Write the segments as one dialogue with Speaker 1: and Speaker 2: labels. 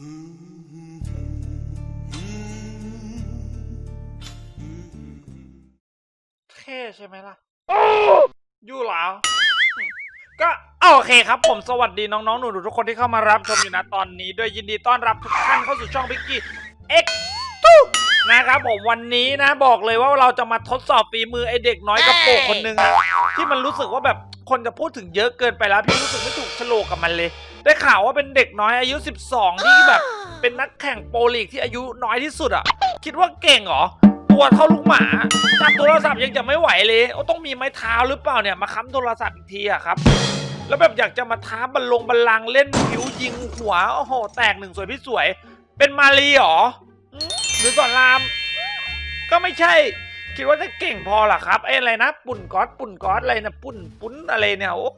Speaker 1: เท่ใช่ไหมล่ะอยู่เหรอก็โอเคครับ ผมสวัสดีน้องๆ หนูๆทุกคนที่เข้ามารับชมอยู่นะตอนนี้ ด้วยยินดีต้อนรับทุกท่านเข้าสู่ช่องพิกกี้เอ็กตู้นะครับผมวันนี้นะบอกเลยว่าเราจะมาทดสอบฝีมือไอเด็กน้อยกระโปรงคนหนึ่งอะที่มันรู้สึกว่าแบบคนจะพูดถึงเยอะเกินไปแล้ว พี่รู้สึกไม่ถูกโฉลกกับมันเลย ได้ข่าวว่าเป็นเด็กน้อยอายุ 12 ที่แบบ เป็นนักแข่งโปรลีกที่อายุน้อยที่สุดอะคิดว่าเก่งเหรอ ตัวเท่าลูกหมาจับโทรศัพท์ยังจะไม่ไหวเลยโอ้ต้องมีไม้เท้าหรือเปล่าเนี่ยมาค้ำโทรศัพท์อีกทีอะครับ แล้วแบบอยากจะมาท้าบัลลงบัลลังเล่นผิวยิงหัวโอ้โห แตกหนึ่งสวยพี่สวย เป็นมารีเหรอหรือสอนราม ก็ไม่ใช่ คิดว่าจะเก่งพอหรอครับไอ้อะไรนะปุ่นก๊อตปุ่นก๊อตอะไรนะปุ่นปุ้นอะไรเนี่ยโอ้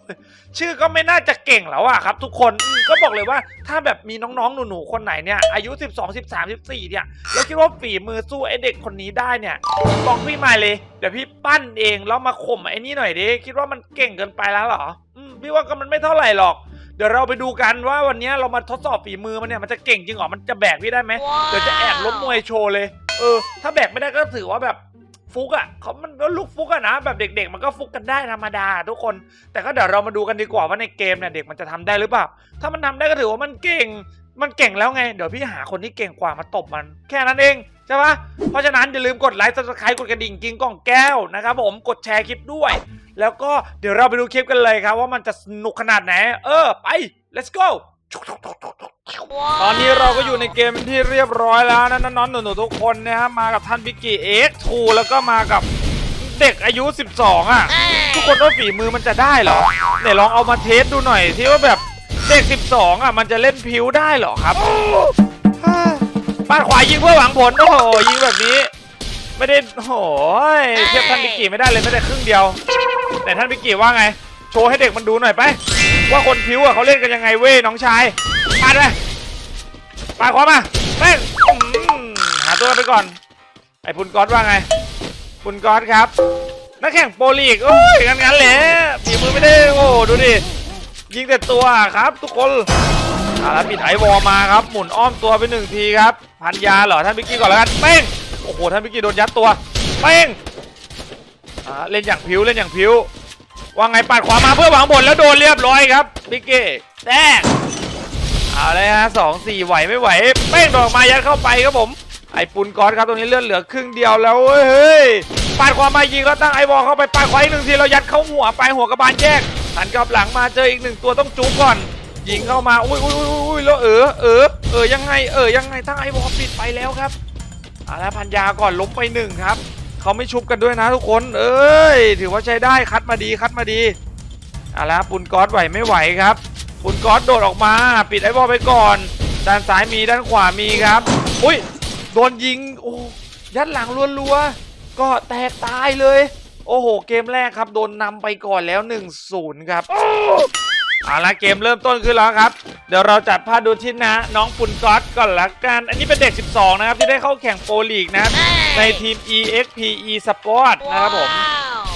Speaker 1: ชื่อก็ไม่น่าจะเก่งแล้วอะครับ ทุกคนก็บอกเลยว่าถ้าแบบมีน้องๆหนูๆคนไหนเนี่ยอายุ 12 13 14เนี่ยแล้วคิดว่าฝีมือสู้ไอ้เด็กคนนี้ได้เนี่ยบอกพี่มาเลยเดี๋ยวพี่ปั้นเองแล้วมาข่มไอ้นี่หน่อยดิคิดว่ามันเก่งเกินไปแล้วเหรอพี่ว่าก็มันไม่เท่าไหร่หรอกเดี๋ยวเราไปดูกันว่าวันนี้เรามาทดสอบฝีมือมันเนี่ยมันจะเก่งจริงหรอมันจะแบกพี่ได้ไหมเดี๋ยวจะแอบล้มมวยโชว์เลยเออถ้าแบกไม่ได้ก็ถือว่าแบบ ฟุกอะ่ะเขามันก็ลูกฟุกอะนะ แบบเด็ก ๆ มันก็ฟุกกันได้ธรรมดา ทุกคน แต่ก็เดี๋ยวเรามาดูกันดีกว่าว่าในเกมเนี่ยเด็กมันจะทำได้หรือเปล่า ถ้ามันทำได้ก็ถือว่ามันเก่ง มันเก่งแล้วไง เดี๋ยวพี่หาคนที่เก่งกว่ามาตบมัน แค่นั้นเองใช่ปะเพราะฉะนั้นอย่าลืมกดไลค์ subscribe กดกระดิ่งกิงกล่องแก้วนะครับผม กดแชร์คลิปด้วย แล้วก็เดี๋ยวเราไปดูคลิปกันเลยครับว่ามันจะสนุกขนาดไหน เออ ไป let's go ตอนนี้เราก็อยู่ในเกมที่เรียบร้อยแล้วนะน้องๆหนูๆทุกคนนะฮะมากับท่านบิกกี้เอ็กทูแล้วก็มากับเด็กอายุ 12 อะ ทุกคนว่าฝีมือมันจะได้เหรอไหนลองเอามาเทสดูหน่อยที่ว่าแบบเด็ก 12 อะ มันจะเล่นพิวได้เหรอครับป้านขวายิงเพื่อหวังผลโอ้โหยิงแบบนี้ ไม่ได้โอ้โหเทียบท่านบิกกี้ไม่ได้เลยไม่ได้ครึ่งเดียว แต่ท่านบิกกี้ว่าไง โชว์ให้เด็กมันดูหน่อยไป ว่าคนพิวอะเขาเล่นกันยังไงเว้ยน้องชายปาดเลยปาดขวามาแม่งหาตัวไปก่อน ไอ้พุนก๊อตว่าไง พุนก๊อตครับ นักแข่งโปรลีกโอ้ยงั้นงั้นๆแหละฝีมือไม่ได้โอ้ดูดิยิงแต่ตัวครับ ทุกคนอาแล้วปิดไอวอมาครับ หมุนอ้อมตัวไปหนึ่งทีครับ พันยาเหรอท่านพิกกี้ก่อนแล้วกันเป้งโอ้โหท่านพิกกี้โดนยัดตัวเป้งเล่นอย่างผิวเล่นอย่างผิว ว่าไงปัดขวามาเพื่อหวังบนแล้วโดนเรียบร้อยครับพิกกี้แตกเอาเลยฮะสองสี่ไหวไม่ไหวเป้งดอกมายัดเข้าไปครับผมไอ้ปุนก๊อตครับตรงนี้เลือดเหลือครึ่งเดียวแล้วเว้ยเฮ้ยปาดขวามายิงแล้วตั้งไอวอลเข้าไปปาดขวาอีกหนึ่งทีเรายัดเข้าหัวไปหัวกระบาลแยกหันกลับหลังมาเจออีกหนึ่งตัวต้องจูบก่อน ยิงเข้ามาอุ้ยอุ้ยอุ้ยอุ้ยแล้วเออเออเออยังไงเออยังไงตั้งไอวอลปิดไปแล้วครับเอาละพันยาก่อนล้มไปหนึ่งครับ เขาไม่ชุบกันด้วยนะทุกคน เอ้ย ถือว่าใช้ได้คัดมาดีคัดมาดีเอาละปุนก๊อตไหวไม่ไหวครับ ปุนก๊อตโดดออกมา ปิดไอวอลไปก่อน ด้านซ้ายมีด้านขวามีครับ อุ้ยโดนยิงโอ้ยัดหลังรัวๆก็แตกตายเลย โอ้โห เกมแรกครับ โดนนำไปก่อนแล้ว 1-0 ครับ เอาละเกมเริ่มต้นขึ้นแล้วครับ เดี๋ยวเราจัดภาพดูที่นะ น้องปุนก๊อตก่อนละกัน อันนี้เป็นเด็ก 12 นะครับ ที่ได้เข้าแข่งโปรลีกนะครับ ในทีม EXPE Sport นะครับผม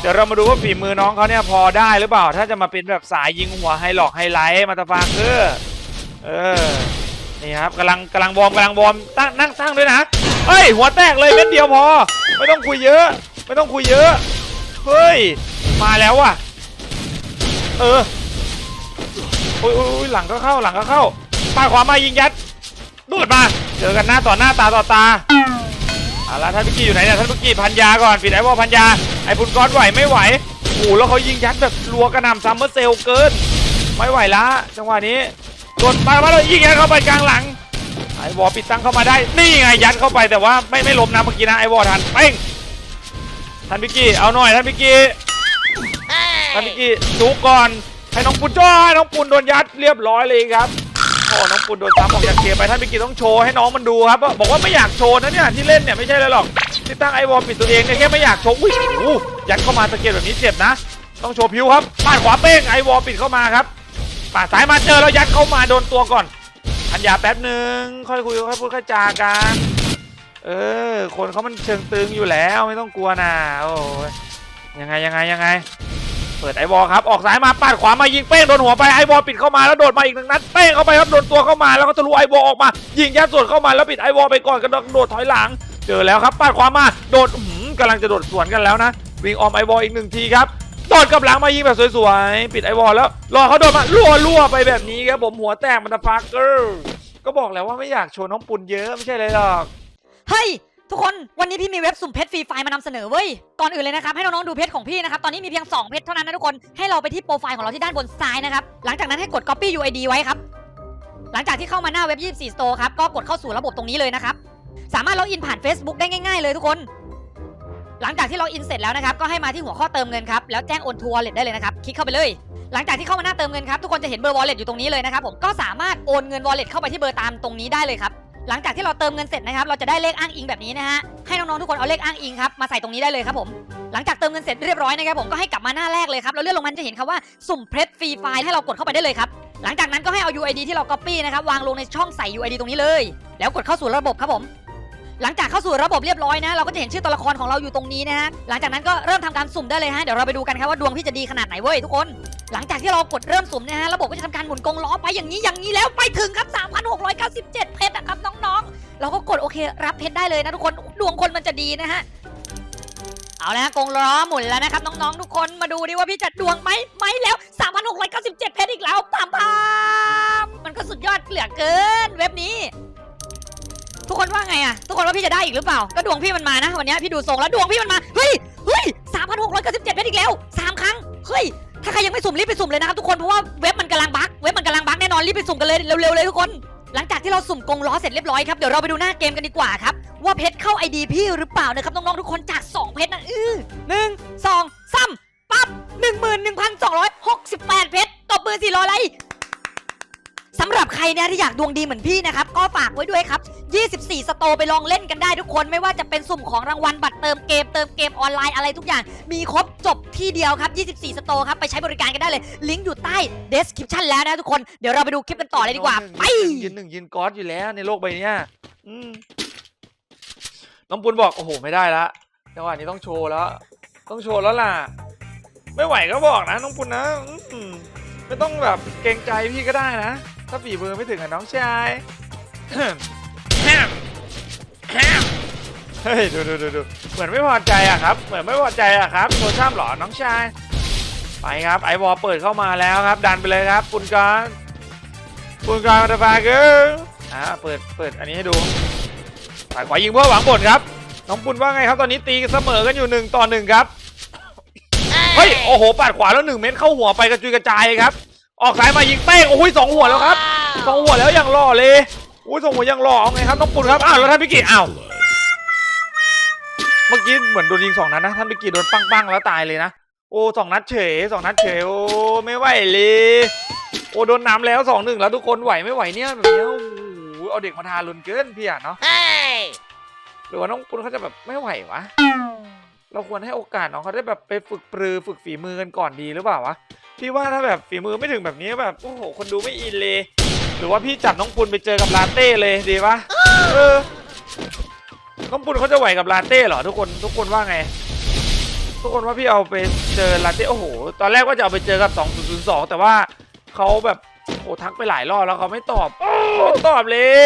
Speaker 1: เดี๋ยวเรามาดูว่าฝีมือน้องเขาเนี่ยพอได้หรือเปล่า ถ้าจะมาเป็นแบบสายยิงหัวไฮหลอกไฮไลท์มาตาฟางเออเออ นี่ครับกำลังกำลังวอร์มกำลังวอร์มตั้งนั่งตั้งด้วยนะเฮ้ยหัวแตกเลยเม็ดเดียวพอ ไม่ต้องคุยเยอะ ไม่ต้องคุยเยอะ เฮ้ย มาแล้วว่ะ เออ โอ้ยโอ้ยหลังก็เข้าหลังก็เข้าปาขวามายิงยัดดูดมาเจอกันหน้าต่อหน้าตาต่อตาเอาละท่านพิกกี้อยู่ไหนเนี่ยท่านพิกกี้พันยาก่อนปิดไอ้วอลพันยาไอ้พุนก้อนไหวไม่ไหวโอ้แล้วเขายิงยัดแบบรัวกระหน่ำซัมเมอร์เซลเกิน ไม่ไหวละจังหวะนี้โดนปามาแล้วยิงยัดเข้าไปกลางหลังไอ้วอปิดตั้งเข้ามาได้ นี่ไงยัดเข้าไปแต่ว่าไม่ไม่ล้มนะเมื่อกี้นะไอ้วอทันเป้งท่านพิกกี้เอาหน่อยท่านพิกกี้ท่านพิกกี้ดูก่อน ให้น้องปุนจ้อยน้องปุนโดนยัดเรียบร้อยเลยครับโอ้น้องปุนโดนซ้ำออกจากเกมไปท่านพิกกี้ต้องโชว์ให้น้องมันดูครับบอกว่าไม่อยากโชว์นะเนี่ยที่เล่นเนี่ยไม่ใช่เลยหรอกที่ตั้งไอวอลปิดตัวเองเนี่ยแค่ไม่อยากโชว์อุ้ยโอ้ยัดเข้ามาสะเก็ดแบบนี้เจ็บนะ ต้องโชว์พิวครับปาดขวาเป้งไอวอลปิดเข้ามาครับป่าดซ้ายมาเจอแล้วยัดเข้ามาโดนตัวก่อนอัญญาแป๊บหนึ่งค่อยคุยค่อยพูดค่อยจากันเออคนเขามันเชิงตึงอยู่แล้วไม่ต้องกลัวนะโอ้ยยังไงยังไงยังไง เปิดไอวอลครับออกซ้ายมาปาดขวามายิงเป้งโดนหัวไปไอวอลปิดเข้ามาแล้วโดดมาอีกหนึ่งนัดเป้งเข้าไปครับโดนตัวเข้ามาแล้วก็ทะลุไอวอลออกมา ยิงยัดสวนเข้ามาแล้วปิดไอวอลไปก่อนกระโดดถอยหลัง เจอแล้วครับปาดขวามาโดดกำลังจะโดดสวนกันแล้วนะวิ่งออมไอวอลอีกหนึ่งทีครับโดดกับหลังมายิงแบบสวยๆปิดไอวอลแล้วรอเขาโดดมาลั่วล้วๆไปแบบนี้ครับผมหัวแตกมันตะฟักเกอร์ก็บอกแล้วว่าไม่อยากโชว์น้องปุ่นเยอะไม่ใช่เลยหรอก
Speaker 2: เฮ้ย ทุกคนวันนี้พี่มีเว็บสุ่มเพชรฟรีไฟล์มานำเสนอเว้ยก่อนอื่นเลยนะครับให้น้องๆดูเพชรของพี่นะครับตอนนี้มีเพียง 2 เพชรเท่านั้นนะทุกคนให้เราไปที่โปรไฟล์ของเราที่ด้านบนซ้ายนะครับหลังจากนั้นให้กด copy UID ไว้ครับหลังจากที่เข้ามาหน้าเว็บ 24 Store ครับก็กดเข้าสู่ระบบตรงนี้เลยนะครับสามารถล็อกอินผ่าน Facebook ได้ง่ายๆ เลยทุกคน หลังจากที่ล็อกอินเสร็จแล้วนะครับก็ให้มาที่หัวข้อเติมเงินครับแล้วแจ้งโอนทัวร์เลทได้เลยนะครับคลิกเข้าไปเลย หลังจากที่เข้ามาหน้าเติมเงินครับทุกคนจะเห็นเบอร์ wallet อยู่ตรงนี้เลยนะครับผมก็สามารถโอนเงิน wallet เข้าไปที่เบอร์ตามตรงนี้ได้เลยครับ หลังจากที่เราเติมเงินเสร็จนะครับ เราจะได้เลขอ้างอิงแบบนี้นะฮะ ให้น้องๆทุกคนเอาเลขอ้างอิงครับมาใส่ตรงนี้ได้เลยครับผม หลังจากเติมเงินเสร็จเรียบร้อยนะครับผมก็ให้กลับมาหน้าแรกเลยครับแล้วเลื่อนลงมาจะเห็นคำว่าสุ่มเพชรฟรีไฟล์ให้เรากดเข้าไปได้เลยครับ หลังจากนั้นก็ให้เอา UID ที่เรา copy นะครับวางลงในช่องใส่ UID ตรงนี้เลย แล้วกดเข้าสู่ระบบครับผม หลังจากเข้าสู่ระบบเรียบร้อยนะ เราก็จะเห็นชื่อตัวละครของเราอยู่ตรงนี้นะฮะ หลังจากนั้นก็เริ่มทำการสุ่มได้เลยฮะ เดี๋ยวเราไปดูกันครับว่าดวงพี่จะดีขนาดไหนเว้ยทุกคน หลังจากที่เรากดเริ่มสุ่มนะฮะ ระบบก็จะทำการหมุนกงล้อไปอย่างนี้อย่างนี้แล้วไปถึงครับ3,697 เพชรนะครับน้องๆ เราก็กดโอเครับเพชรได้เลยนะทุกคน ดวงคนมันจะดีนะฮะ เอาละฮะกงล้อหมุนแล้วนะครับน้องๆ ทุกคน มาดูดิว่าพี่จะดวงไหมไหมแล้ว 3,697 เพชรอีกแล้วตามพามมันก็สุดยอดเหลือเกินเว็บนี้ ทุกคนว่าไงอะทุกคนว่าพี่จะได้อีกหรือเปล่า ก็ดวงพี่มันมานะ วันนี้พี่ดูทรงแล้วดวงพี่มันมา เฮ้ย เฮ้ย3,697เพชรอีกแล้วสามครั้ง เฮ้ย ถ้าใครยังไม่สุ่มรีบไปสุ่มเลยนะครับทุกคน เพราะว่าเว็บมันกำลังบั๊กเว็บมันกำลังบั๊กแน่นอนรีบไปสุ่มกันเลยเร็วๆเลยทุกคน หลังจากที่เราสุ่มกงล้อเสร็จเรียบร้อยครับ เดี๋ยวเราไปดูหน้าเกมกันดีกว่าครับ ว่าเพชรเข้าไอดีพี่หรือเปล่านะครับน้องๆทุกคนจาก2เพชรนะอื้อหนึ่งสองสามปั๊บหนึ่งหมื่นหนึ่งพันสองร้อยหกสิบแปดเพชรตบมือสี่ร้อยไลค์ สำหรับใครเนี่ยที่อยากดวงดีเหมือนพี่นะครับ ก็ฝากไว้ด้วยครับ 24 สโตร์ไปลองเล่นกันได้ทุกคน ไม่ว่าจะเป็นสุ่มของรางวัลบัตรเติมเกมเติมเกมออนไลน์อะไรทุกอย่าง มีครบจบที่เดียวครับ 24 สโตร์ครับ ไปใช้บริการกันได้เลย ลิงก์อยู่ใต้ description แล้วนะทุกคน เดี๋ยวเราไปดูคลิปกันต่อเลยดีกว่า ไป
Speaker 1: ยืนหนึ่งยืนก๊อตอยู่แล้วในโลกใบเนี้ยอืมน้องปุณบอกโอ้โหไม่ได้ละจังหวะนี้ต้องโชว์แล้ว ต้องโชว์แล้วล่ะ ไม่ไหวก็บอกนะน้องปุณนะอืมไม่ต้องแบบเกรงใจพี่ก็ได้นะ ถ้าฝีมือไม่ถึงกับน้องชายเฮ้ยดูดูดูดูเหมือนไม่พอใจอะครับ เหมือนไม่พอใจอะครับโซช่ามหรอน้องชายไปครับไอวอลเปิดเข้ามาแล้วครับ ดันไปเลยครับปุณกอนปุณกอนมาตาฟาเกอร์อ่าเปิดเปิดอันนี้ให้ดูฝ่ายขวายิงเพื่อหวังผลครับน้องปุณว่าไงครับตอนนี้ตีเสมอกันอยู่หนึ่งต่อหนึ่งครับเฮ้ยโอ้โหปาดขวาแล้วหนึ่งเม็ดเข้าหัวไปกระจุยกระจายครับ ออกซ้ายมายิงเป้งโอ้ยสองหัวแล้วครับสองหัวแล้วอย่างหล่อเลยอุ้ยสองหัวอย่างหล่อเอาไงครับน้องปุณครับอ้าวแล้วท่านพิกิอ้าวเมื่อกี้เหมือนโดนยิงสองนัดนะท่านพิกิโดนปังๆแล้วตายเลยนะโอ้สองนัดเฉยสองนัดเฉยโอ้ไม่ไหวเลยโอ้โดนน้ำแล้วสองหนึ่งแล้วทุกคนไหวไม่ไหวเนี่ยแบบเนี้ยโอ้โหเอาเด็กมาทารุนเกินพี่อะเนาะหรือว่าน้องปุณเขาจะแบบไม่ไหววะเราควรให้โอกาสน้องเขาได้แบบไปฝึกปรือฝึกฝีมือกันก่อนดีหรือเปล่าวะ พี่ว่าถ้าแบบฝีมือไม่ถึงแบบนี้แบบโอ้โหคนดูไม่อินเลย หรือว่าพี่จับน้องปุณไปเจอกับลาเต้เลยดีปะเออน้องปุณเขาจะไหวกับลาเต้เหรอทุกคนทุกคนว่าไง ทุกคนว่าพี่เอาไปเจอลาเต้โอ้โหตอนแรกว่าจะเอาไปเจอกับ 2002 แต่ว่าเขาแบบโอ้ทักไปหลายรอบแล้วเขาไม่ตอบไม่ตอบเลย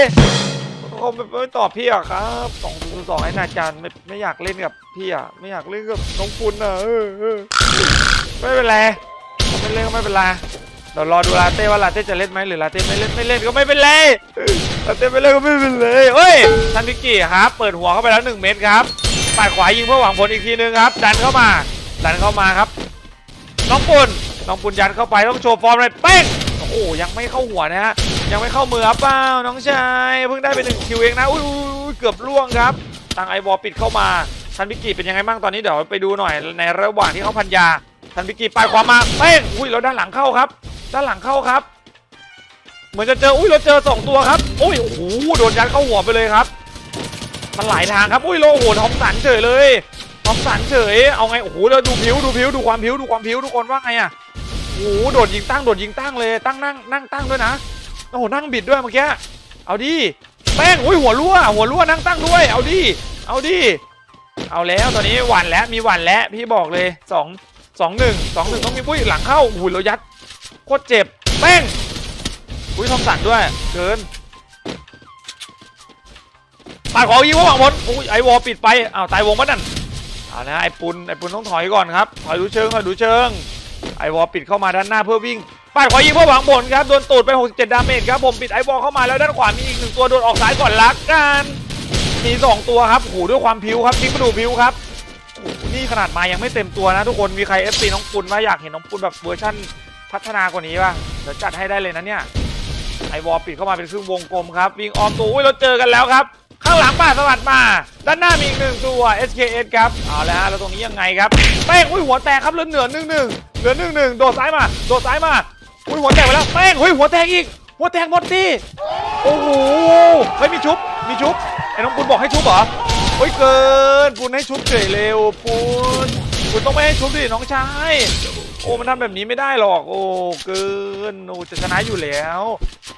Speaker 1: เขาไม่ตอบพี่อะครับ2002ไอ้นาจารย์ไม่ไม่อยากเล่นกับพี่อะไม่อยากเล่นกับน้องปุณอะเออไม่เป็นไร ไม่เล่นก็ไม่เป็นไรเดี๋ยวรอดูลาเต้ว่าลาเต้จะเล่นไหมหรือลาเต้ไม่เล่นไม่เล่นก็ไม่เป็นไรลาเต้ไม่เล่นก็ไม่เป็นไรเฮ้ยท่านพิกกี้ครับเปิดหัวเข้าไปแล้วหนึ่งเม็ดครับปาดขวายิงเพื่อหวังผลอีกทีนึงครับดันเข้ามาดันเข้ามาครับน้องปุณน้องปุณยันเข้าไปต้องโชว์ฟอร์มเลยเป้งโอ้โหยังไม่เข้าหัวนะฮะยังไม่เข้ามือครับเปล่าน้องชายเพิ่งได้ไปหนึ่งคิวเองนะอุ้ยเกือบล่วงครับทางไอบอลปิดเข้ามาท่านพิกกี้เป็นยังไงบ้างตอนนี้เดี๋ยวไปดูหน่อยในระหว่างที่เขาพันยา ท่านพิกกี้ปาดขวามาเป้งอุ้ยแล้วด้านหลังเข้าครับ ด้านหลังเข้าครับ เหมือนจะเจออุ้ยเราเจอสองตัวครับอุ้ยโอ้โหโดนยัดเข้าหัวไปเลยครับ มันหลายทางครับอุ้ยโลโหทอมสันเฉยเลยทอมสันเฉยเอาไงโอ้โหเราดูผิวดูผิวดูความผิวดูความผิวทุกคนว่าไงอะโอ้โหโดดยิงตั้งโดดยิงตั้งเลยตั้งนั่งนั่งตั้งด้วยนะโอ้โหนั่งบิดด้วยเมื่อกี้เอาดิแป้งอุ้ยหัวรั่วหัวรั่วนั่งตั้งด้วย เอาดิเอาดิเอาแล้วตอนนี้หวั่นแล้วมีหวั่นแล้วพี่บอกเลยสอง สองหนึ่งสองหนึ่งต้องมีปุ้ยหลังเข้าอุ้ยเรายัดโคตรเจ็บแป้งอุ้ยทอมสันด้วยเกินปาดขอยิงว่าหวังบนอุ้ยไอวอลปิดไปอ้าวตายวงปะนั่นเอาละไอปุนไอปุนต้องถอยก่อนครับถอยดูเชิงถอยดูเชิงไอวอลปิดเข้ามาด้านหน้าเพื่อวิ่งปาดขอยิงเพื่อหวังบนครับโดนตูดไป 67 ดาเมจครับผมปิดไอวอลเข้ามาแล้วด้านขวามีอีกหนึ่งตัวโดนออกซ้ายก่อนลักกันมีสองตัวครับโอ้โหด้วยความพิวครับทิ้งมาดูพิวครับ นี่ขนาดมายังไม่เต็มตัวนะทุกคน มีใคร FC น้องปุณมาอยากเห็นน้องปุณแบบเวอร์ชั่นพัฒนากว่านี้ป่ะ เดี๋ยวจัดให้ได้เลยนะเนี่ย ไอวอลปิดเข้ามาเป็นครึ่งวงกลมครับ วิ่งออมตัวอุ้ยเราเจอกันแล้วครับ ข้างหลังป่าสวัสดมา ด้านหน้ามีอีกหนึ่งตัว SKS ครับ เอาแล้วฮะแล้วตรงนี้ยังไงครับเป้งอุ้ยหัวแตกครับเหลือเหนือหนึ่งหนึ่งเหลือหนึ่งหนึ่งโดดซ้ายมา โดดซ้ายมา อุ้ยหัวแตกไปแล้วเป้งอุ้ยหัวแตกอีก หัวแตกหมดดิโอ้โหเฮ้ยมีชุบ มีชุบ ไอ้น้องปุณบอกให้ชุบเหรอ เฮ้ยเกินปุณให้ชุบเฉยเร็วปุณปุณต้องไม่ให้ชุบดิน้องชายโอ้มันทำแบบนี้ไม่ได้หรอก โอ้เกินโอ้จะชนะอยู่แล้ว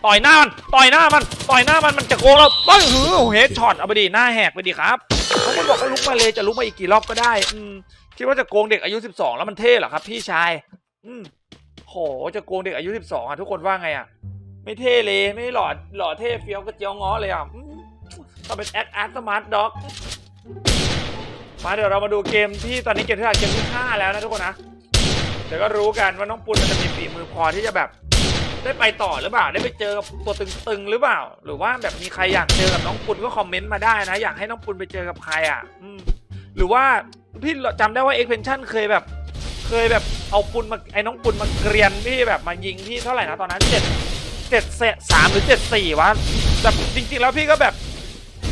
Speaker 1: ต่อยหน้ามันต่อยหน้ามันต่อยหน้ามันมันจะโกงเราปังหือเฮดช็อตเอาไปดิหน้าแหกไปดิครับน้องปุณบอกว่าลุกมาเลยจะลุกมาอีกกี่รอบก็ได้อืมคิดว่าจะโกงเด็กอายุ 12 แล้วมันเท่เหรอครับ พี่ชาย อืมโหจะโกงเด็กอายุ 12อะทุกคนว่าไงอะไม่เท่เลยไม่หล่อหล่อเท่เฟี้ยวกระเจียวง้อเลยอะอืมต้องเป็นแอคอาร์ตสมาร์ทด็อก มาเดี๋ยวเรามาดูเกมที่ตอนนี้เกมที่เท่าเกมที่5แล้วนะทุกคนนะเดี๋ยวก็รู้กันว่าน้องปุณมันจะมีฝีมือพอที่จะแบบ ได้ไปต่อหรือเปล่า ได้ไปเจอกับตัวตึงๆหรือเปล่า หรือว่าแบบมีใครอยากเจอกับน้องปุณก็คอมเมนต์มาได้นะ อยากให้น้องปุณไปเจอกับใครอะ อืมหรือว่าพี่จำได้ว่าเอ็กเพนชั่นเคยแบบ เคยแบบเอาปุณมาไอ้น้องปุณมาเกรียนพี่แบบมายิงพี่เท่าไหร่นะตอนนั้นเจ็ดเจ็ดสามหรือเจ็ดสี่วะแบบจริงๆแล้วพี่ก็แบบ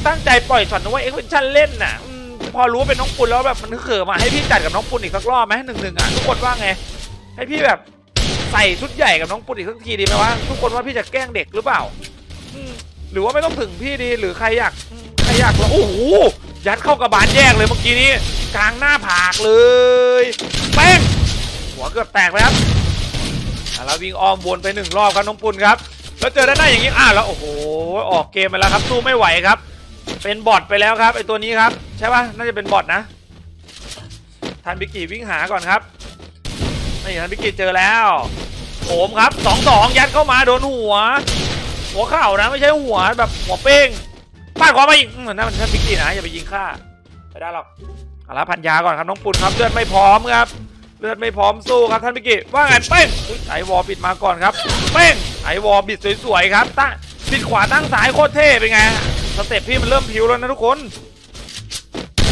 Speaker 1: ตั้งใจปล่อยช็อตนะว่าเอ็กเพนชั่นเล่นน่ะอืมพอรู้ว่าเป็นน้องปุณแล้วแบบมันเขิมมาให้พี่จัดกับน้องปุณอีกสักรอบไหมหนึ่งหนึ่งอะทุกคนว่าไง ให้พี่แบบใส่ชุดใหญ่กับน้องปุณอีกสักทีดีไหมวะทุกคนว่าพี่จะแกล้งเด็กหรือเปล่าอืมหรือว่าไม่ต้องถึงพี่ดีหรือใครอยากอืมใครอยากล้วโอ้โหยัดเข้ากระบาลแยกเลยเมื่อกี้นี้กลางหน้าผากเลยแป้งหัวเกือบแตกไปครับอะแล้ววิ่งอ้อมวนไปหนึ่งรอบครับน้องปุณครับ แล้วเจอด้านหน้าอย่างนี้อะแล้วโอ้โหออกเกมไปแล้วครับสู้ไม่ไหวครับ เป็นบอทไปแล้วครับไอตัวนี้ครับ ใช่ปะน่าจะเป็นบอทนะทันบิกกี้วิ่งหาก่อนครับนี่ทันบิกกี้เจอแล้วโผมครับสองสองยัดเข้ามาโดนหัว หัวเข่านะไม่ใช่หัวแบบหัวเป้งปาดขวามาอีกนั่นมันทันบิกกี้นะอย่าไปยิงฆ่าไม่ได้หรอกเอาละพันยาก่อนครับน้องปุ่นครับเลือดไม่พร้อมครับเลือดไม่พร้อมสู้ครับท่านบิกกี้ว่าไงเป้งไอวอลปิดมาก่อนครับเป้งไอวอลบิดสวยๆครับตั้งบิดขวาตั้งซ้ายโคตรเท่เป็นไง เต็ปพี่มันเริ่มผิวแล้วนะทุกคน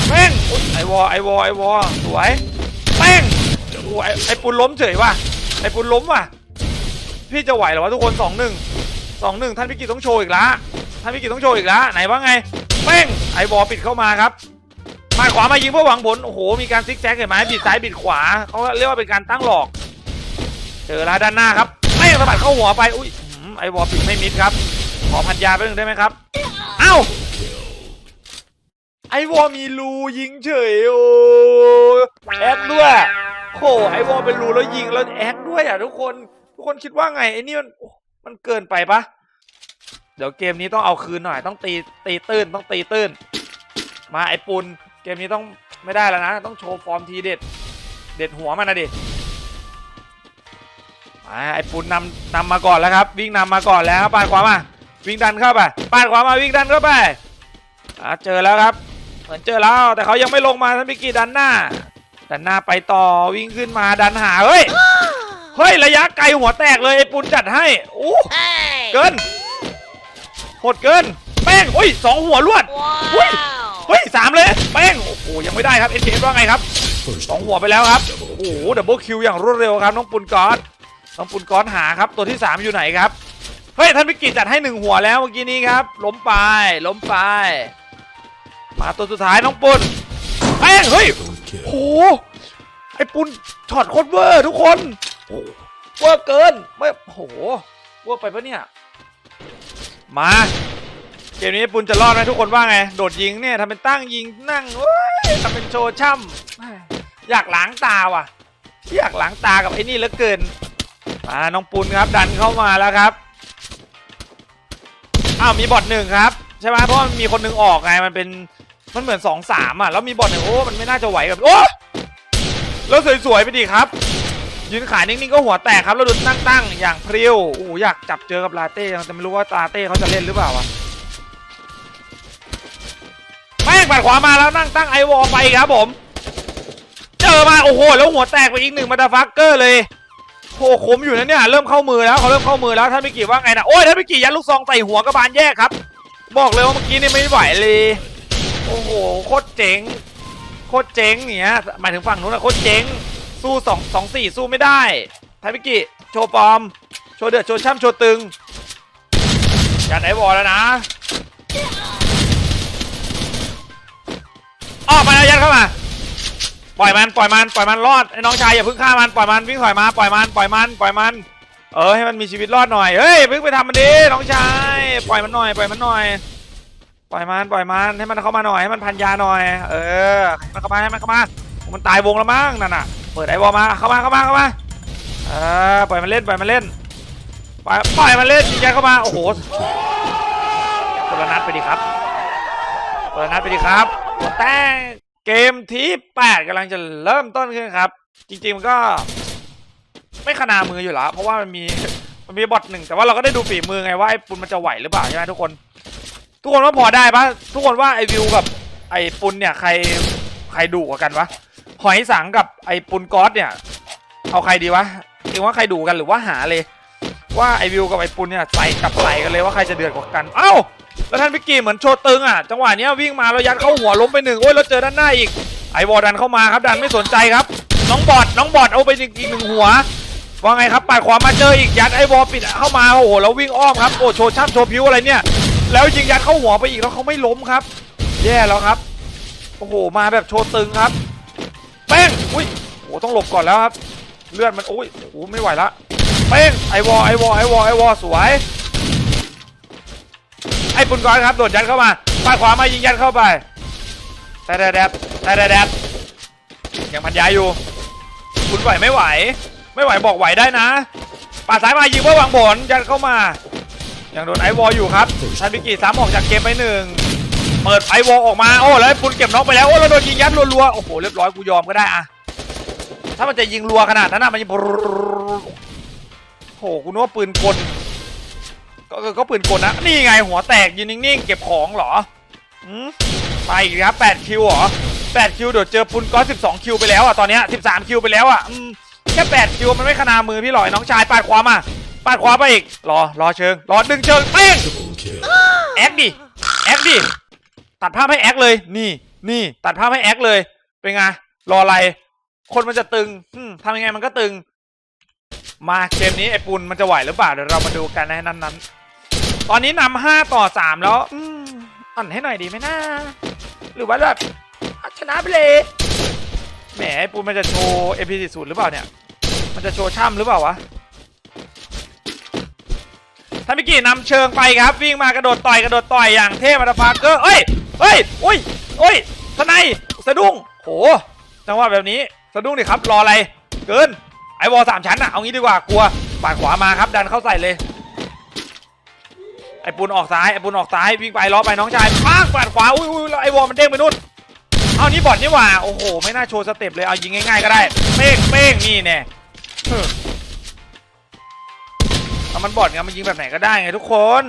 Speaker 1: แป้งอุ๊ยไอวอไอวอไอวอสวยแป้งโอ้ไอไอปุนล้มเฉยว่ะไอปุนล้มว่ะ พี่จะไหวหรอวะทุกคนสองหนึ่งสองหนึ่งท่านพิกิตต้องโชว์อีกละท่านพิกิตต้องโชว์อีกละไหนว่าไงแป้งไอวอปิดเข้ามาครับมาขวามายิงเพื่อหวังผลโอ้โหมีการซิกแซกเห็นไหมบิดซ้ายบิดขวาเขาเรียกว่าเป็นการตั้งหลอกเจอล้วด้านหน้าครับแป้งสะบัดเข้าหัวไปอุ้ยไอวอปิดไม่มิดครับ ขอพันยาไปหนึ่งได้ไหมครับ อ้าไอวอมีรูยิงเฉยโอ้แอคด้วยโหไอวอเป็นรูแล้วยิงแล้วแอคด้วยอะทุกคนทุกคนคิดว่าไงไอ้นี่มันมันเกินไปปะเดี๋ยวเกมนี้ต้องเอาคืนหน่อย ต้องตีตีตื้นต้องตีตื้น มาไอปุนเกมนี้ต้องไม่ได้แล้วนะ ต้องโชว์ฟอร์มทีเด็ด เด็ดหัวมันนะดิมาไอปุนนำนำมาก่อนแล้วครับ วิ่งนำมาก่อนแล้วปาดขวามา วิ่งดันเข้าไปปาดขวามาวิ่งดันเข้าไปอ่าเจอแล้วครับ เหมือนเจอแล้วแต่เขายังไม่ลงมาท่านพิกีดันหน้าดันหน้าไปต่อวิ่งขึ้นมาดันหาเฮ้ยเฮ้ยระยะไกลหัวแตกเลยไอ้ปุนจัดให้อู้เกินโหดเกินแป้งอุ้ยสองหัวรวดอุ้ยเฮ้ยสามเลยแป้งโอ้โหยังไม่ได้ครับเอ็นเว่าไงครับสองหัวไปแล้วครับโอ้โหดับเบิลคิวอย่างรวดเร็วครับน้องปุนกอสน้องปุนกอสหาครับตัวที่สามอยู่ไหนครับ เฮ้ยท่านพิกิจจัดให้หนึ่งหัวแล้วเมื่อกี้นี้ครับ ล้มไปล้มไป มาตัวสุดท้ายน้องปุนแป้เฮ้ยโหไอ้ปุนช็อตโคตรเวอร์ทุกคนโอ้โหเวอร์เกินไม่โอ้โหเวอร์ไปปะเนี่ยมาเกมนี้ปุนจะรอดไหมทุกคนว่าไง โดดยิงเนี่ยทำเป็นตั้งยิงนั่งทำเป็นโชว์ช่ำอยากล้างตาว่ะอยากล้างตากับไอ้นี่เหลือเกินมาน้องปุนครับดันเข้ามาแล้วครับ อ้าวมีบอทหนึ่งครับใช่ไหมเพราะมันมีคนหนึ่งออกไงมันเป็นมันเหมือนสองสามอะแล้วมีบอทหนึ่งโอ้มันไม่น่าจะไหวกับโอ้แล้วสวยๆไปดิครับ ยืนขายนิ่งๆก็หัวแตกครับแล้วดูตั้งๆอย่างพริ้วโอ้อยากจับเจอกับลาเต้แต่ไม่รู้ว่าลาเต้เขาจะเล่นหรือเปล่าวะแม่งปัดขวามาแล้วนั่งตั้งไอวอลไปครับผม เจอมาโอ้โหแล้วหัวแตกไปอีกหนึ่งมาดาฟักเกอร์เลย โหคมอยู่นะเนี่ยเริ่มเข้ามือแล้วเขาเริ่มเข้ามือแล้วท่านพิกิว่าไงนะโอ้ยท่านพิกิยัดลูกซองใส่หัวกระบาลแยกครับ บอกเลยว่าเมื่อกี้นี่ไม่ไหวเลยโอ้โหโคตรเจ๋งโคตรเจ๋งเนี่ยหมายถึงฝั่งนู้นอะโคตรเจ๋งสู้สองสองสี่สู้ไม่ได้ไทยพิกิโชว์ปอม โชว์เดือดโชว์ช่ำโชว์ตึงยัดไอวอลแล้วนะออกมาแล้วยัดเข้ามา ปล่อยมันปล่อยมันปล่อยมันรอดไอ้น้องชายอย่าเพิ่งฆ่ามันปล่อยมันวิ่งถอยมาปล่อยมันปล่อยมันปล่อยมันเออให้มันมีชีวิตรอดหน่อยเฮ้ยพิ่งไปทำมันดิน้องชายปล่อยมันหน่อยปล่อยมันหน่อย ปล่อยมันปล่อยมันให้มันเข้ามาหน่อยให้มันพันยาหน่อย เออให้มันเข้ามาให้มันเข้ามามันตายวงแล้วมั้งนั่นน่ะเปิดไอวอลมาเข้ามาเข้ามาเข้ามาเออปล่อยมันเล่นปล่อยมันเล่นปล่อยปล่อยมันเล่นยิงยัดเข้ามาโอ้โหคนละนัดไปดิครับคนละนัดไปดิครับแต่ เกมที่ 8กำลังจะเริ่มต้นขึ้นครับ จริงๆมันก็ไม่ขนามืออยู่แล้วเพราะว่ามันมีมันมีบอทหนึ่งแต่ว่าเราก็ได้ดูฝีมือไงว่าไอ้ปุนมันจะไหวหรือเปล่าใช่ไหมทุกคน ทุกคนว่าพอได้ปะทุกคนว่าไอวิวกับไอปุนเนี่ยใครใครดุกว่ากันวะหอยสังกับไอปุนก๊อตเนี่ย เอาใครดีวะเองว่าใครดุกันหรือว่าหาเลย ว่าไอวิวกับไอปุนเนี่ยใส่กับใส่กันเลยว่าใครจะเดือดกว่ากัน เอ้า แล้วท่านพิกกี้เหมือนโชว์ตึงอะจังหวะเนี้ยวิ่งมาแล้วยัดเข้าหัวล้มไปหนึ่งโอ้ยแล้วเจอด้านหน้าอีกไอวอลดันเข้ามาครับดันไม่สนใจครับ น้องบอดน้องบอดเอาไปอีกอีกหนึ่งหัวว่าไงครับปาดขวามาเจออีกยัดไอวอลปิดเข้ามาโอ้โหแล้ววิ่งอ้อมครับโอ้โชว์ช่ำโชว์พิ้วอะไรเนี่ย แล้วยิงยัดเข้าหัวไปอีกแล้วเขาไม่ล้มครับ แย่แล้วครับโอ้โหมาแบบโชว์ตึงครับเป้งอุ้ยโอ้ต้องหลบก่อนแล้วครับเลือดมันโอ้ยโอ้ไม่ไหวละเป้งไอวอลไอวอลไอวอลไอวอลสวย ไอ้ปุนก้อนครับโดดยัดเข้ามาปาดขวามายิงยัดเข้าไปแต่แดดแดดแต่แดดแดดยังพันย้ายอยู่ คุณไหวไม่ไหว ไม่ไหวบอกไหวได้นะปาดซ้ายมายิงเพื่อวางบนยัดเข้ามายังโดนไอวอลอยู่ครับชันบิกิซ้ำออกจากเกมไปหนึ่งเปิดไอวอลออกมาโอ้แล้วปุนเก็บน็อกไปแล้วโอ้แล้วโดนยิงยัดรัวๆโอ้โหเรียบร้อยกูยอมก็ได้อะถ้ามันจะยิงรัวขนาดนั้นนะมันยิงโอ้โหกูนึกว่าปืนกล ก็ก็ปืนกลนะ นี่ไงหัวแตกยืนนิ่งๆเก็บของเหรออืมไปอีกครับ8คิวเหรอ8คิวเดี๋ยวเจอปุนก็12คิวไปแล้วอะตอนนี้ย13คิวไปแล้วอะอืมแค่8คิวมันไม่ขนามือพี่หลอยน้องชายปาดขวามาปาดขวาไปอีกรอรอเชิงรอดึงเชิงเป้งแอคดิแอคดิตัดภาพให้แอคเลย นี่นี่ตัดภาพให้แอคเลยเป็นไงรออะไร คนมันจะตึงทำยังไงมันก็ตึง มาเกมนี้ไอ้ปุนมันจะไหวหรือเปล่าเดี๋ยวเรามาดูกันในนั้นนั้น ตอนนี้นำห้าต่อสามแล้วอืมอ่อนให้หน่อยดีไหมนะหรือว่าแบบชนะไปเลยแหมไอ้ปุนมันจะโชว์เอพีสูหรือเปล่าเนี่ย มันจะโชว์ช่ำหรือเปล่าวะท่านมิกกี้นำเชิงไปครับ วิ่งมากระโดดต่อยกระโดดต่อยอย่างเทพอัตฟาเกอร์เอ้ยเอ้ยอุ้ยอุ้ยทนายสะดุ้งโหจังหวะแบบนี้สะดุ้งดิครับรออะไร เกินไอวอลสามชั้นอะเอางี้ดีกว่ากลัวปาดขวามาครับดันเข้าใส่เลย อปูนออกซ้ายไอปูนออกซ้ายวิ่งไปล้อไปน้องชายปากปาดขวาอุ้ยอุ้ยแล้วไอวอลมันเด้งไปนู่นเอานี่บอดนี่หว่าโอ้โหไม่น่าโชว์สเต็ปเลยเอายิงง่ายๆก็ได้เป้งเป้งนี่แน่เอามันบอดไงมันยิงแบบไหนก็ได้ไงทุกคน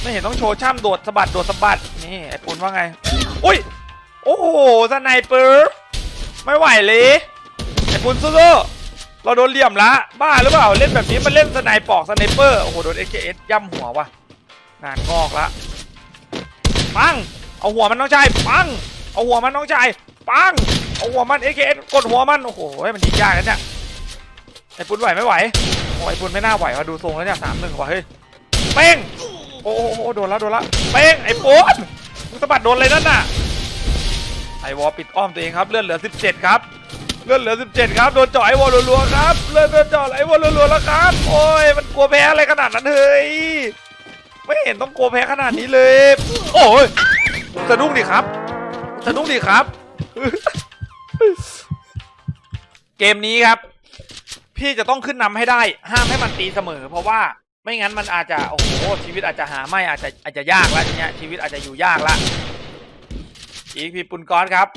Speaker 1: ไม่เห็นต้องโชว์ช่ำโดดสะบัดโดดสะบัดนี่ไอ้ปุนว่าไงอุ้ยโอ้โหสไนเปอร์ไม่ไหวเลยไอ้ปุนสู้ๆเราโดนเหลี่ยมละบ้าหรือเปล่าเล่นแบบนี้มันเล่นสไนปอกสไนเปอร์โอ้โหโดนเอเอสย่ำหัวว่ะ งานงอกละปังเอาหัวมันน้องชายปังเอาหัวมันน้องชายปังเอาหัวมันเอเอสกดหัวมันโอ้โหมันยิงยากนะเนี่ยไอ้ปุนไหวไม่ไหวโอ้ยบุญไม่น่าไหวว่ะดูทรงแล้วเนี่ยสามหนึ่งว่ะเฮ้ยเป้งโอ้โหโดนล้วโดนล้วเป้งไอ้ปูนมึงสะบัดโดนเลยนั่นน่ะไอวอลปิดอ้อมตัวเองครับเลือดเหลือ 17 ครับเลือดเหลือ 17 ครับโดนเจ่อไอวอลรัวๆครับเลือดโดนเจ่อไอวอลรัวๆแล้วครับโอ้ยมันกลัวแพ้อะไรขนาดนั้นเฮ้ย ไม่เห็นต้องกลัวแพ้ขนาดนี้เลย โอ้ยสะดุ้งดิครับสะดุ้งดิครับ เกมนี้ครับ พี่จะต้องขึ้นนำให้ได้ ห้ามให้มันตีเสมอ เพราะว่าไม่งั้นมันอาจจะโอ้โหชีวิตอาจจะหาไม่อาจจะอาจจะยากแล้วทีเนี้ยชีวิตอาจจะอยู่ยากละอีกพี่ปุนก้อนครับ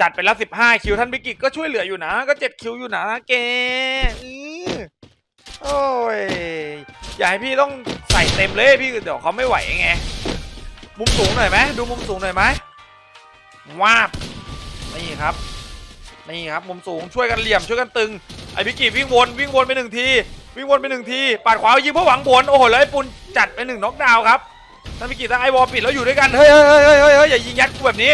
Speaker 1: จัดไปแล้วสิบห้าคิวท่านพิกิก็ช่วยเหลืออยู่นะ ก็เจ็ดคิวอยู่นะแก โอ้ย อย่าให้พี่ต้องใส่เต็มเลยพี่เดี๋ยวเขาไม่ไหวไง มุมสูงหน่อยไหมดูมุมสูงหน่อยไหมวาบนี่ครับ นี่ครับมุมสูงช่วยกันเหลี่ยมช่วยกันตึง ไอพิกิจวิ่งวนวิ่งวนไปหนึ่งที วิ่งวนไปหนึ่งที ปาดขวายิงเพื่อหวังผลโอ้โหแล้วไอ้ปุนจัดไปหนึ่งน็อกดาวน์ครับท่านพิกิจตั้งไอวอลปิดแล้วอยู่ด้วยกันเฮ้ยเฮ้ยเฮ้ยเฮ้ยเฮ้ยอย่ายิงยัดกูแบบนี้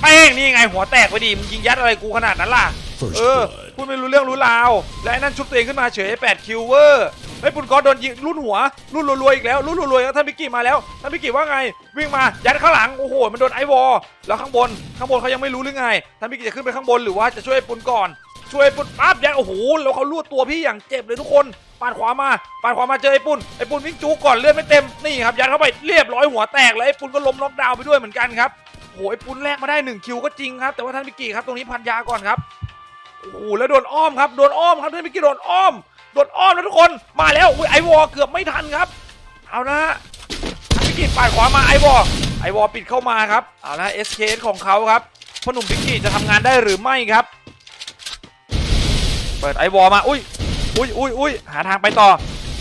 Speaker 1: แป้งนี่ไงหัวแตกไปดิมึงยิงยัดอะไรกูขนาดนั้นล่ะ
Speaker 3: First
Speaker 1: เออ
Speaker 3: blood.
Speaker 1: พูดไม่รู้เรื่องรู้ราว และไอ้นั่นชุบตัวเองขึ้นมาเฉยแปดคิวเวอร์ไอ้ปุนกอโดนยิงรุ่นหัวรุ่นรัวๆอีกแล้วรุ่นรัวๆแล้วท่านพิกกี้มาแล้วท่านพิกกี้ว่าไง วิ่งมายัดข้างหลังโอ้โหมันโดนไอวอลแล้วข้างบนข้างบนเขายังไม่รู้หรือไงท่านพิกกี้จะขึ้นไปข้างบนหรือว่าจะช่วยไอปุนก่อนช่วยไอปุนปั๊บยัดโอ้โหแล้วเขาลูดตัวพี่อย่างเจ็บเลยทุกคนปาดขวามาปาดขวามาเจอไอ้ปุ่นไอ้ปุ่นวิ่งจูก่อนเลือดไม่เต็มนี่ครับยัดเข้าไปเรียบร้อยหัวแตกแล้วไอ้ปุนก็ล้มน็อกดาวไปด้วยเหมือนกันครับโอ้โหไอ้ปุนแลกมาได้หนึ่งคิวก็จริงครับแต่ว่าท่านพิกกี้ครับตรงนี้พันยาก่อนครับ โอ้โหแล้วโดนอ้อมครับโดนอ้อมครับท่านพิกกี้โดนอ้อมโดนอ้อมแล้วทุกคนมาแล้วอุ้ยไอวอลเกือบไม่ทันครับ เอานะฮะพิกกี้ปาดขวามาไอวอลไอวอลปิดเข้ามาครับเอาละเอสเคของเขาครับพ่อหนุ่มพิกกี้จะทำงานได้หรือไม่ครับ เปิดไอวอลมาอุ้ยอุ้ยอุ้ยอุ้ยหาทางไปต่อ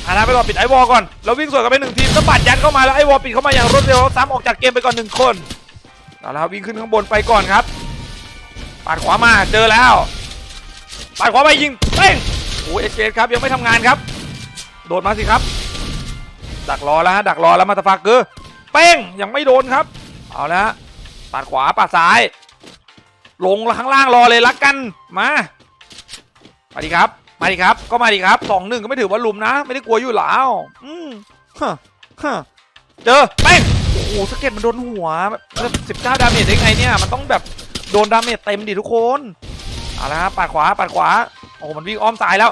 Speaker 1: หาทางไปต่อปิดไอวอลก่อนแล้ววิ่งสวนกันไปหนึ่งทีมก็ปัดยัดเข้ามาแล้วไอวอลปิดเข้ามาอย่างรวดเร็วซ้ำออกจากเกมไปก่อนหนึ่งคนเอาละครับวิ่งขึ้นข้างบนไปก่อนครับปาดขวามาเจอแล้ว ปาดขวาไปยิงเป้งโอ้เอเจครับยังไม่ทำงานครับ โดดมาสิครับ ดักรอแล้วฮะดักรอแล้วมาตาฟากเกอร์เป้งยังไม่โดนครับ เอาละฮะปาดขวาปาดซ้าย ลงข้างล่างรอเลยละกันมามาดิครับมาดิครับ ก็มาดิครับสองหนึ่งก็ไม่ถือว่าลุมนะ ไม่ได้กลัวอยู่แล้วอืมฮะฮะเจอเป้งโอ้โหสเก็ตมันโดนหัวสิบเก้าดาเมจได้ไงเนี่ย มันต้องแบบโดนดาเมจเต็มดิทุกคน เอาละครับปาดขวาปาดขวาโอ้โหมันวิ่งอ้อมซ้ายแล้ว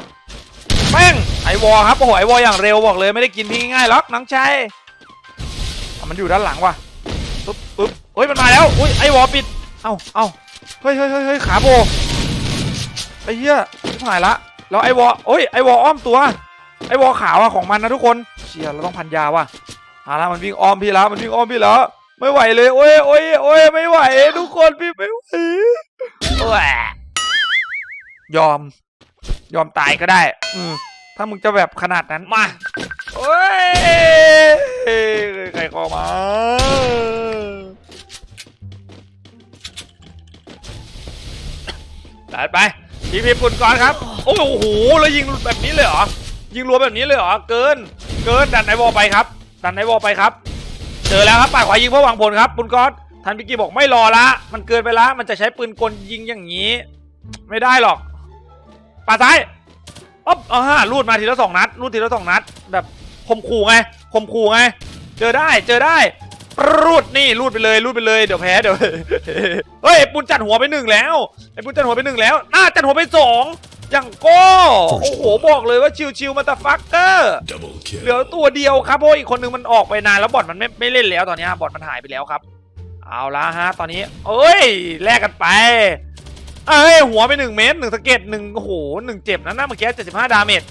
Speaker 1: แป้งไอวอลครับโอ้โหไอวอลอย่างเร็วบอกเลยไม่ได้กินพี่ง่ายๆหรอกน้องชายมันอยู่ด้านหลังว่ะปึ๊บปึ๊บเฮ้ยมันมาแล้วอุ้ยไอวอลปิดเอ้าเอ้าเฮ้ยเฮ้ยเฮ้ยขาโบไอ้เหี้ยหายละแล้วไอวอลโอ้ยไอวอลอ้อมตัวไอวอลขาวอะของมันนะทุกคนเชียเราต้องพันยาว่ะเอาละมันวิ่งอ้อมพี่แล้วมันวิ่งอ้อมพี่แล้วไม่ไหวเลยโอ้ยโอ้ยโอ้ยไม่ไหว ทุกคนพี่ไม่ไหว ยอม ยอมตายก็ได้ อืมถ้ามึงจะแบบขนาดนั้นมาโอ้ยใครเข้ามาตัดไปพีพีปุ่นก่อนครับ โอ้โหแล้วยิงแบบนี้เลยเหรอ ยิงรัวแบบนี้เลยเหรอ เกิน เกินดันไอวอลไปครับ ดันไอวอลไปครับ เจอแล้วครับปาดขวายิงเพื่อหวังผลครับปุนก๊อตทันพิกกี้บอกไม่รอละ มันเกินไปละ มันจะใช้ปืนกลยิงอย่างนี้ ไม่ได้หรอก ปาซ้ายอ๊อบเอาฮะรูดมาทีละสองนัดรูดทีละสองนัด แบบข่มขู่ไงข่มขู่ไง เจอได้เจอได้รูดนี่รูดไปเลยรูดไปเลยเดี๋ยวแพ้เดี๋ยวเฮ้ยปุนจัดหัวไปหนึ่งแล้วไอ้ปุนจัดหัวไปหนึ่งแล้วน่าจัดหัวไปสองอย่างก้โอ้โหบอกเลยว่าชิวๆมาตาฟักเกอร์เหลือตัวเดียวครับเพราะอีกคนนึงมันออกไปนานแล้วบอทมันไม่ไม่เล่นแล้วตอนนี้บอทมันหายไปแล้วครับ เอาละฮะ ตอนนี้ เอ้ยแลกกันไป เอ้ยหัวไปหนึ่งเมตรหนึ่งสเก็ดหนึ่งโอ้โหหนึ่งเจ็บนะนะเมื่อกี้เจ็ดสิบห้าดาเมจ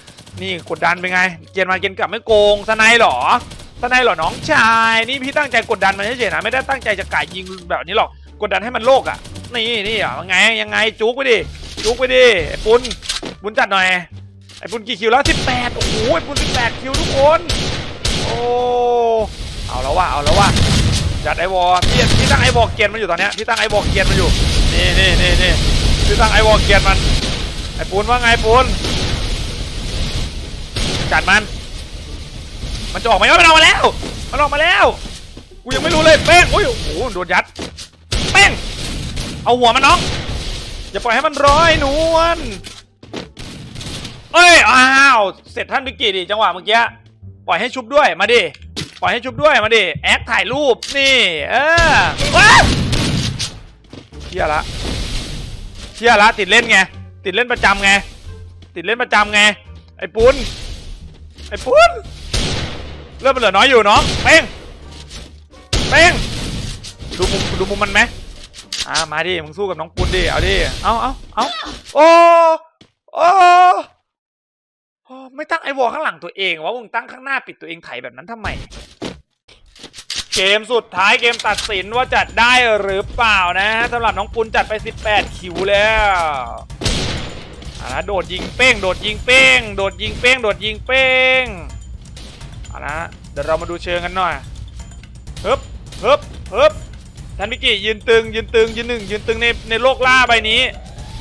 Speaker 1: นี่กดดันเป็นไง เกียนมาเกียนกลับไม่โกงสไนหรอสไนหรอน้องชายนี่พี่ตั้งใจกดดันมันเฉยๆนะไม่ได้ตั้งใจจะก่ายยิงแบบนี้หรอกกดดันให้มันโลกอะ นี่นี่อะยังไงยังไงจุกไปดิจุกไปดิไอปุนปุนจัดหน่อยไอ้ปุนกี่คิวแล้ว18โอ้โหไอ้ปุน18คิวทุกคนโอ้เอาแล้วว่ะเอาแล้วว่ะจัดไอวอลพี่พี่ตั้งไอวอเกียนมันอยู่ตอนเนี้ยพี่ตั้งไอวอเกียนมันอยู่นี่นี่นี่นี่ พี่ตั้งไอวอลเกียนมัน ไอปูนว่าไงปูนจัดมัน มันจะออกไหมวะมันออกมาแล้ว มันออกมาแล้ว กูยังไม่รู้เลยเป้งโอ้ยโอ้โหโดนยัดเป้งเอาหัวมันน้อง อย่าปล่อยให้มันร้อยนวลเอ้ย อ้าว เสร็จท่านพิกกี้ดิจังหวะเมื่อกี้ ปล่อยให้ชุบด้วย มาดิ ปล่อยให้ชุบด้วย มาดิ แอคถ่ายรูป นี่ เออว้าเชี่ยละ เชี่ยละติดเล่นไง ติดเล่นประจำไง ติดเล่นประจำไง ไอ้ปุ้นไอ้ปุ้นเริ่มมันเหลือน้อยอยู่เนาะเป้งเป้งดูมุมดูมุมมันไหมอ่ามาดิมึงสู้กับน้องปุ้นดิเอาดิเอาเอาเอาโอ้โอ้โอ้ไม่ตั้งไอวอลข้างหลังตัวเองวะมึงตั้งข้างหน้าปิดตัวเองไถแบบนั้นทำไม เกมสุดท้ายเกมตัดสินว่าจัดได้หรือเปล่านะสำหรับน้องปุณจัดไป 18 คิวแล้วอ่านะโดดยิงเป้ง โดดยิงเป้ง โดดยิงเป้ง โดดยิงเป้งอ่านะเดี๋ยวเรามาดูเชิงกันหน่อยฮึบฮึบฮึบท่านมิกกี้ยืนตึงยืนตึงยืนหนึ่งยืนตึงในในโลกล่าใบนี้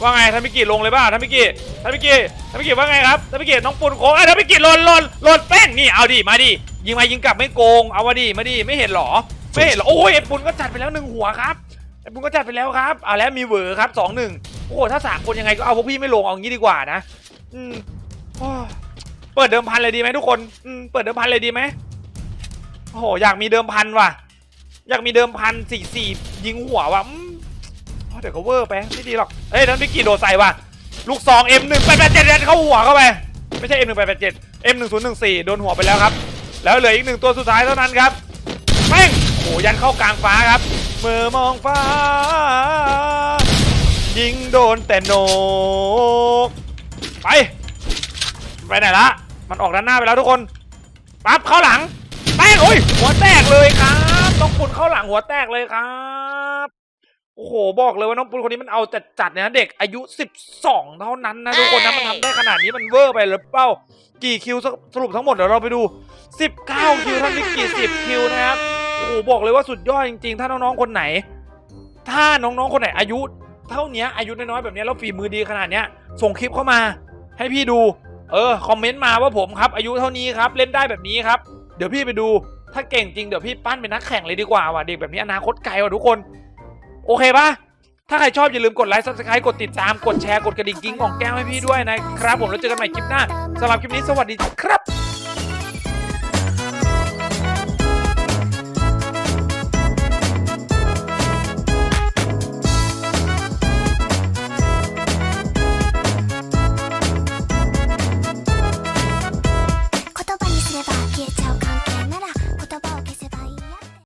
Speaker 1: ว่าไงท่านมิกกี้ลงเลยป่ะท่านมิกกี้ท่านมิกกี้ท่านมิกกี้ว่าไงครับท่านมิกกี้น้องปุณโค้งไอ้ท่านมิกกี้หล่นหล่นหล่นเป้งนี่เอาดิมาดิยิงมายิงกลับไม่โกงเอาวะดิมาดิไม่เห็นเหรอไม่เห็นเหรอโอ้ยไอ้ปุณก็จัดไปแล้วหนึ่งหัวครับไอ้ปุณก็จัดไปแล้วครับอ่าแล้วมีเหวอครับสองหนึ่งโอ้โหถ้าสามคนยังไงก็เอาพวกพี่ไม่ลงเอางี้ดีกว่านะอืมเปิดเดิมพันเลยดีไหมทุกคนอืมเปิดเดิมพันเลยดีไหมโอ้โหอยากมีเดิมพันว่ะ อยากมีเดิมพันสี่สี่ยิงหัวว่ะอื เดี๋ยวก็เวอร์ไปไม่ดีหรอกเอ้ยนั้นพี่กี่โดดใส่ว่ะลูกซอง M หนึ่งแปดแปดเจ็ดเข้าหัวเข้าไปไม่ใช่ M หนึ่งแปดแปดเจ็ด M หนึ่งศูนย์หนึ่งสี่โดนหัวไปแล้วครับ แล้วเหลืออีกหนึ่งตัวสุดท้ายเท่านั้นครับแม่งโอ้ยันเข้ากลางฟ้าครับเมื่อมองฟ้า ยิงโดนแต่โหนกไปไปไหนละมันออกด้านหน้าไปแล้วทุกคนปั๊บเข้าหลังแป้งโอ้ยหัวแตกเลยครับน้องปุณเข้าหลังหัวแตกเลยครับ โอ้โหบอกเลยว่าน้องปุณคนนี้มันเอาจัดจัดๆเนี่ยนะเด็กอายุ 12 เท่านั้นนะทุกคนนะมันทำได้ขนาดนี้มันเวอร์ไปหรือเปล่ากี่คิวสรุปทั้งหมดเดี๋ยวเราไปดู 19 คิวท่านมิกกี่10คิวนะครับโอ้โหบอกเลยว่าสุดยอดจริงๆ ถ้าน้องๆคนไหน ถ้าน้องๆคนไหนอายุ เท่าเนี้ยอายุน้อยๆแบบเนี้ยแล้วฝีมือดีขนาดเนี้ยส่งคลิปเข้ามา ให้พี่ดู เออคอมเมนต์มาว่าผมครับ อายุเท่านี้ครับเล่นได้แบบนี้ครับ เดี๋ยวพี่ไปดู ถ้าเก่งจริงเดี๋ยวพี่ปั้นเป็นนักแข่งเลยดีกว่าว่ะเด็กแบบนี้อนาคตไกลว่ะทุกคน โอเคปะถ้าใครชอบอย่าลืมกดไลค์ซับสไครต์กดติดตาม กดแชร์ กดกระดิ่งกิ้งของแก้วให้พี่ด้วยนะครับ ผมแล้วเจอกันใหม่คลิปหน้าสำหรับคลิปนี้สวัสดีครับ